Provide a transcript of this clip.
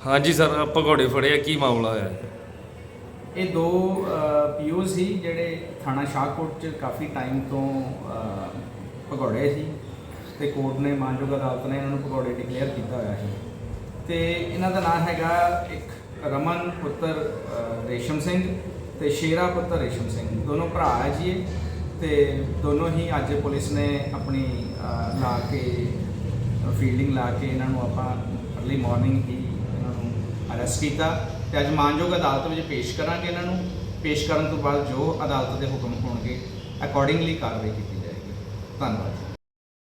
ਹਾਂਜੀ ਸਰ ਭਗੌੜੇ ਫੜਿਆ ਕੀ ਮਾਮਲਾ ਹੋਇਆ ਹੈ? ਇਹ ਦੋ ਪੀਓ ਸੀ ਜਿਹੜੇ ਥਾਣਾ ਸ਼ਾਹਕੋਟ ਚ ਕਾਫੀ ਟਾਈਮ ਤੋਂ ਅਹ, ਭਗੌੜੇ ਸੀ ਤੇ ਕੋਰਟ ਨੇ ਮਾਨਯੋਗ ਅਦਾਲਤ ਨੇ ਇਹਨਾਂ ਨੂੰ ਭਗੌੜੇ ਡਿਕਲੇਅਰ ਕੀਤਾ ਹੋਇਆ ਸੀ ਤੇ ਇਹਨਾਂ ਦਾ ਨਾਮ ਹੈਗਾ ਇੱਕ ਰਮਨ ਪੁੱਤਰ ਅਹ, ਰੇਸ਼ਮ ਸਿੰਘ ਤੇ ਸ਼ੇਰਾ ਪੁੱਤਰ ਰੇਸ਼ਮ ਸਿੰਘ ਦੋਨੋਂ ਭਰਾ ਹੈ ਜੀ ਇਹ ਤੇ ਦੋਨੋਂ ਹੀ ਅੱਜ ਪੁਲਿਸ ਨੇ ਆਪਣੀ ਅਹ, ਲਾ ਕੇ ਫੀਲਡਿੰਗ ਲਾ ਕੇ ਇਹਨਾਂ ਨੂੰ ਆਪਾਂ ਅਰਲੀ ਮਾਰਨਿੰਗ ਹੀ ਅਰੈਸਟ ਕੀਤਾ ਤੇ ਅੱਜ ਮਾਨਯੋਗ ਅਦਾਲਤ ਵਿੱਚ ਪੇਸ਼ ਕਰਾਂਗੇ ਇਹਨਾਂ ਨੂੰ। ਪੇਸ਼ ਕਰਨ ਤੋਂ ਬਾਅਦ ਜੋ ਅਦਾਲਤ ਦੇ ਹੁਕਮ ਹੋਣਗੇ ਅਕੋਰਡਿੰਗਲੀ ਕਾਰਵਾਈ ਕੀਤੀ ਜਾਏਗੀ। ਧੰਨਵਾਦ